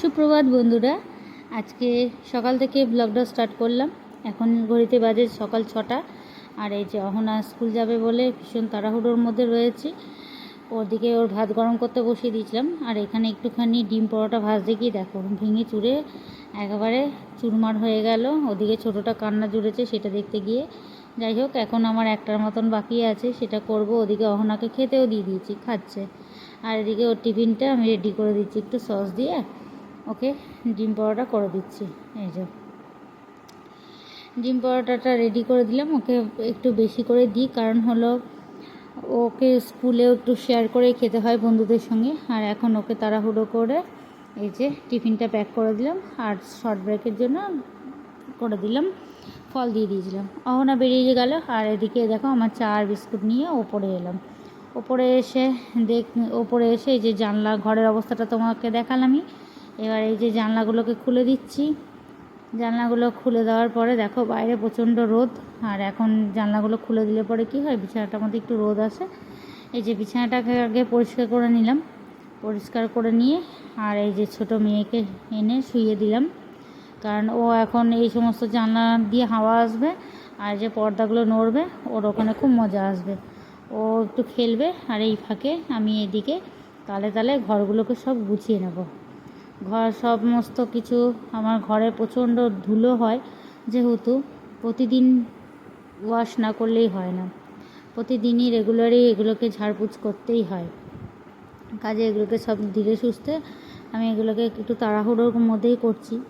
সুপ্রভাত বন্ধুরা, আজকে সকাল থেকে ব্লগটা স্টার্ট করলাম। এখন ঘড়িতে বাজে সকাল ছটা, আর এই যে অহনা স্কুল যাবে বলে ভীষণ তাড়াহুড়োর মধ্যে রয়েছি। ওদিকে ওর ভাত গরম করতে বসিয়ে দিয়েছিলাম, আর এখানে একটুখানি ডিম পরোটা ভাজতে গিয়ে দেখো, ভেঙে চুরে একেবারে চুরমার হয়ে গেল। ওদিকে ছোটোটা কান্না জুড়েছে সেটা দেখতে গিয়ে। যাই হোক, এখন আমার একটার মতন বাকি আছে, সেটা করব। ওদিকে অহনাকে খেতেও দিয়ে দিয়েছি, খাচ্ছে। আর এদিকে ওর টিফিনটা আমি রেডি করে দিচ্ছি, একটু সস দিয়ে। ওকে ডিম পরোটা করে দিচ্ছি, এই যে। ডিম পরোটাটা রেডি করে দিলাম, ওকে একটু বেশি করে দিই, কারণ হলো ওকে স্কুলেও একটু শেয়ার করে খেতে হয় বন্ধুদের সঙ্গে। আর এখন ওকে তাড়াহুড়ো করে এই যে টিফিনটা প্যাক করে দিলাম, আর শর্ট ব্রেকের জন্য করে দিলাম, ফল দিয়ে দিয়েছিলাম। অহনা বেরিয়ে গেল, আর এদিকে দেখো আমার চা আর বিস্কুট নিয়ে ওপরে এলাম। ওপরে এসে দেখ, ওপরে এসে এই যে জানলা ঘরের অবস্থাটা তোমাকে দেখালামই। এবার এই যে জানলাগুলোকে খুলে দিচ্ছি। জানলাগুলো খুলে দেওয়ার পরে দেখো বাইরে প্রচণ্ড রোদ, আর এখন জানলাগুলো খুলে দিলে পরে কি হয়? বিছানাটার মধ্যে একটু রোদ আসে। এই যে বিছানাটাকে আগে পরিষ্কার করে নিলাম। পরিষ্কার করে নিয়ে আর এই যে ছোট মেয়েকে এনে শুইয়ে দিলাম। কারণ ও এখন এই সমস্ত জানলা দিয়ে হাওয়া আসবে আর যে পর্দাগুলো নড়বে, ওর ওখানে খুব মজা আসবে। ও একটু খেলবে আর এই ফাঁকে আমি এদিকে তালে তালে ঘরগুলোকে সব গুছিয়ে নেব। ঘর সমস্ত কিছু। আমার ঘরে প্রচণ্ড ধুলো হয়, যেহেতু প্রতিদিন ওয়াশ না করলেই হয় না। প্রতিদিনই রেগুলারই এগুলোকে ঝাড়পুছ করতেই হয়। কাজে এগুলোকে সব ধীরে সুস্থে আমি এগুলোকে একটু তাড়াহুড়োর মধ্যেই করছি।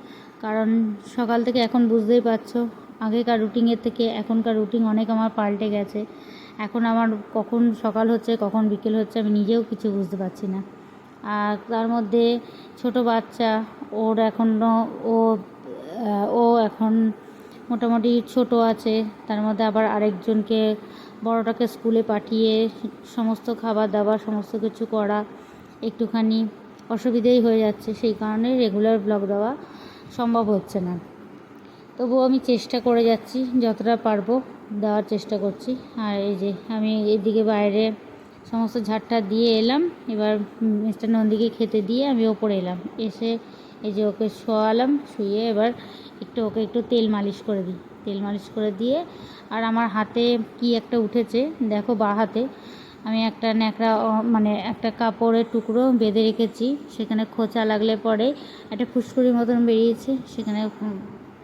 কারণ সকাল থেকে এখন বুঝতেই পারছ, আগেকার রুটিনের থেকে এখনকার রুটিন অনেক আমার পাল্টে গেছে। এখন আমার কখন সকাল হচ্ছে, কখন বিকেল হচ্ছে আমি নিজেও কিছু বুঝতে পারছি না। আর তার মধ্যে ছোট বাচ্চা, ওর এখনও ও ও এখন মোটামুটি ছোট আছে। তার মধ্যে আবার আরেকজনকে, বড়টাকে স্কুলে পাঠিয়ে সমস্ত খাবার দাবার, সমস্ত কিছু করা, একটুখানি অসুবিধেই হয়ে যাচ্ছে। সেই কারণে রেগুলার ব্লগ দেওয়া সম্ভব হচ্ছে না। তবুও আমি চেষ্টা করে যাচ্ছি, যতটা পারব দেওয়ার চেষ্টা করছি। আর এই যে, আমি এদিকে বাইরে সমস্ত ঝাড়টা দিয়ে এলাম। এবার মিস্টার নন্দীকে খেতে দিয়ে আমি ওপরে এলাম। এসে এই যে ওকে শোয়ালাম, শুয়ে এবার একটু ওকে একটু তেল মালিশ করে দিই। তেল মালিশ করে দিয়ে আর আমার হাতে কি একটা উঠেছে, দেখো বা হাতে। আমি একটা ন্যাকড়া মানে একটা কাপড়ের টুকরো বেঁধে রেখেছি। সেখানে খোঁচা লাগলে পরে একটা ফুসকুড়ির মতন বেরিয়েছে। সেখানে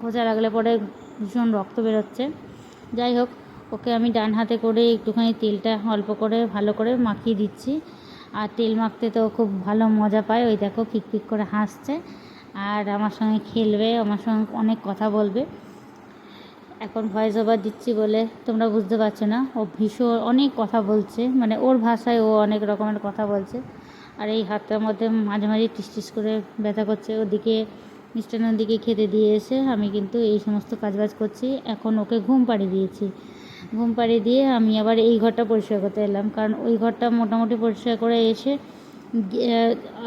খোঁচা লাগলে পরে ভীষণ রক্ত বেরোচ্ছে। যাই হোক ওকে আমি ডান হাতে করে একটুখানি তেলটা অল্প করে, ভালো করে মাখিয়ে দিচ্ছি। আর তেল মাখতে তো খুব ভালো মজা পায়। ওই দেখো পিক পিক করে হাসছে। আর আমার সঙ্গে খেলবে, আমার সঙ্গে অনেক কথা বলবে। এখন ভয়েস ওভার দিচ্ছি বলে তোমরা বুঝতে পারছ না। ও ভীষণ অনেক কথা বলছে। মানে ওর ভাষায় ও অনেক রকমের কথা বলছে। আর এই হাতটার মধ্যে মাঝে মাঝে টিস করে ব্যথা করছে। ওদিকে মিষ্টান্নদিকে খেতে দিয়ে এসে আমি কিন্তু এই সমস্ত কাজবাজ করছি। এখন ওকে ঘুম পাড়িয়ে দিয়েছি। ঘুম পাড়িয়ে দিয়ে আমি আবার এই ঘরটা পরিষ্কার করতে এলাম। কারণ ওই ঘরটা মোটামুটি পরিষ্কার করে এসে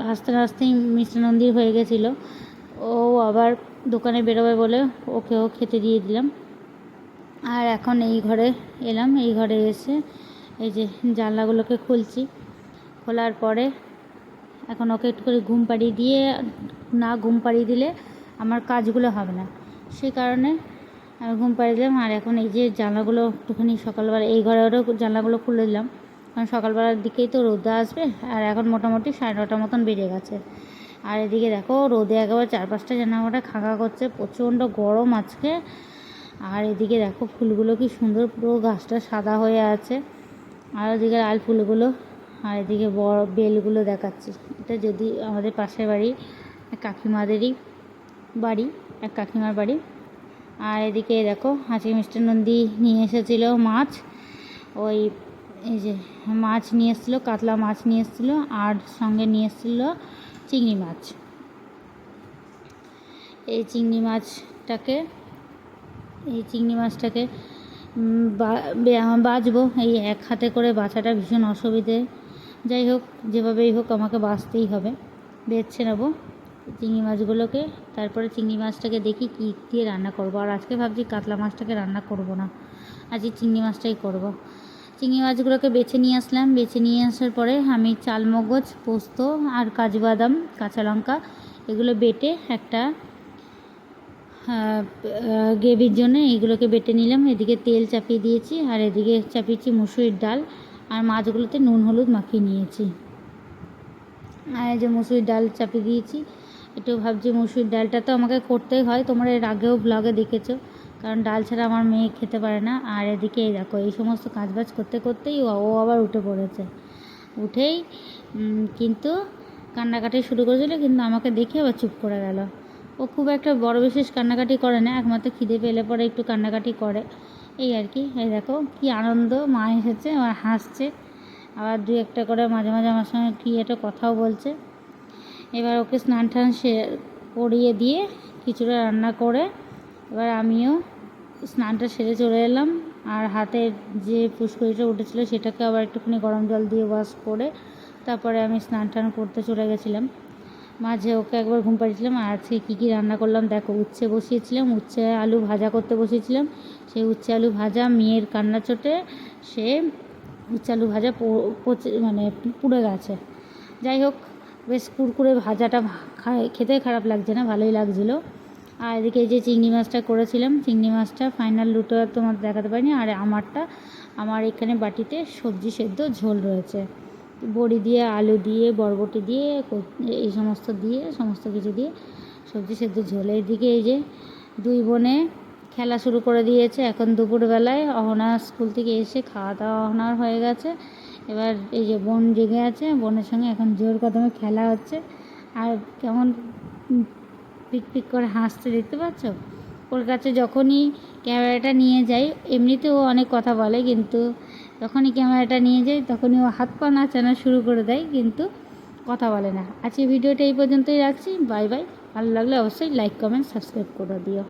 হাসতে হাসতেই মিষ্টানন্দির হয়ে গেছিল। ও আবার দোকানে বেরোবে বলে ওকেও খেতে দিয়ে দিলাম। আর এখন এই ঘরে এলাম। এই ঘরে এসে এই যে জানলাগুলোকে খুলছি। খোলার পরে এখন ওকে একটু করে ঘুম পাড়িয়ে দিয়ে, না ঘুম পাড়িয়ে দিলে আমার কাজগুলো হবে না। সেই কারণে আমি ঘুম পাড়িয়ে দিলাম আর এখন এই যে জানলাগুলো একটুখানি সকালবেলা এই ঘরেরও জানলাগুলো খুলে দিলাম। কারণ সকালবেলার দিকেই তো রোদে আসবে, আর এখন মোটামুটি সাড়ে নটার মতন বেড়ে গেছে। আর এদিকে দেখো, রোদে একেবারে চার পাঁচটা জানামাটা খাঁকা করছে, প্রচণ্ড গরম আজকে। আর এদিকে দেখো, ফুলগুলো কি সুন্দর, পুরো গাছটা সাদা হয়ে আছে। আর ওদিকে লাল ফুলগুলো, আর এদিকে বড় বেলগুলো দেখাচ্ছি। এটা যদি আমাদের পাশের বাড়ি, কাকিমাদেরই বাড়ি, এক কাকিমার বাড়ি। আর এদিকে দেখো আজকে মিস্টার নন্দী নিয়ে এসেছিল মাছ। ওই এই যে মাছ নিয়ে এসেছিল, কাতলা মাছ নিয়ে এসেছিল, আর সঙ্গে নিয়ে এসেছিল চিংড়ি মাছ। এই চিংড়ি মাছটাকে, এই চিংড়ি মাছটাকে বাঁচবো। এই এক হাতে করে বাছাটা ভীষণ অসুবিধে। যাই হোক, যেভাবেই হোক আমাকে বাঁচতেই হবে। বেছে নেব। চিংড়ি মাছগুলোকে, তারপরে চিংড়ি মাছটাকে দেখি কী দিয়ে রান্না করব। আর আজকে ভাবছি কাতলা মাছটাকে রান্না করব না, আজকে চিংড়ি মাছটাই করব। চিংড়ি মাছগুলোকে বেছে নিয়ে আসলাম, বেছে নিয়ে আসার পরে আমি চালমগজ, পোস্ত আর কাজু বাদাম কাঁচা লঙ্কা এগুলো বেটে একটা গ্রেভির জন্য এইগুলোকে বেটে নিলাম। এদিকে তেল চাপিয়ে দিয়েছি আর এদিকে চাপিয়েছি মুসুরির ডাল আর মাছগুলোতে নুন, হলুদ মাখিয়ে নিয়েছি। আর যে মুসুরির ডাল চাপিয়ে দিয়েছি একটু ভাবছি মুসুর ডালটা তো আমাকে করতেই হয়, তোমরা এর আগেও ব্লগে দেখেছ। কারণ ডাল ছাড়া আমার মেয়ে খেতে পারে না। আর এদিকে এই দেখো, এই সমস্ত কাজবাজ করতে করতেই ও আবার উঠে পড়েছে। উঠেই কিন্তু কান্নাকাটি শুরু করেছিল, কিন্তু আমাকে দেখে আবার চুপ করে গেল। ও খুব একটা বড় বিশেষ কান্নাকাটি করে না, একমাত্র খিদে পেলে পরে একটু কান্নাকাটি করে। এই আর কি, এই দেখো, কি আনন্দ, মা এসেছে আর হাসছে। আবার দু একটা করে মাঝে মাঝে আমার সঙ্গে কী একটা কথাও বলছে। এবার ওকে স্নান টান সে করিয়ে দিয়ে কিছুটা রান্না করে, এবার আমিও স্নানটা সেরে চলে এলাম। আর হাতের যে পুষ্করিটা উঠেছিল সেটাকে আবার একটুখানি গরম জল দিয়ে ওয়াশ করে তারপরে আমি স্নান টান করতে চলে গেছিলাম। মাঝে ওকে একবার ঘুম পাড়িয়েছিলাম, আর আজকে কী কী রান্না করলাম দেখো, উচ্ছে বসিয়েছিলাম, উচ্ছে আলু ভাজা করতে বসিয়েছিলাম। সেই উচ্ছে আলু ভাজা, মেয়ের কান্না চোটে সে উচ্ছে আলু ভাজা পচে মানে পুড়ে গেছে। যাই হোক বেশ কুরকুরে ভাজাটা খেতে খারাপ লাগছে না, ভালোই লাগছিল। আর এদিকে যে চিংড়ি মাছটা করেছিলাম, চিংড়ি মাছটা ফাইনাল লুটো তোমার দেখাতে পারিনি, আর আমারটা, আমার এখানে বাটিতে সবজি সেদ্ধ ঝোল রয়েছে। বড়ি দিয়ে, আলু দিয়ে, বরবটি দিয়ে এই সমস্ত দিয়ে, সমস্ত কিছু দিয়ে সবজি সেদ্ধ ঝোল। এদিকে এই যে দুই বোনে খেলা শুরু করে দিয়েছে, এখন দুপুরবেলায় অহনা স্কুল থেকে এসে খাওয়া দাওয়া অহনার হয়ে গেছে। এবার এই যে বোন জেগে আছে, বোনের সঙ্গে এখন জোর কদমে খেলা হচ্ছে। আর কেমন পিক পিক করে হাসতে দেখতে পাচ্ছ? ওর কাছে যখনই ক্যামেরাটা নিয়ে যাই এমনিতে ও অনেক কথা বলে, কিন্তু যখনই ক্যামেরাটা নিয়ে যাই, তখনই ও হাত পা নাচানো শুরু করে দেয়, কিন্তু কথা বলে না। আজকে ভিডিওটা এই পর্যন্তই রাখছি। Bye bye. ভালো লাগলে অবশ্যই লাইক কমেন্ট সাবস্ক্রাইব করে দিও।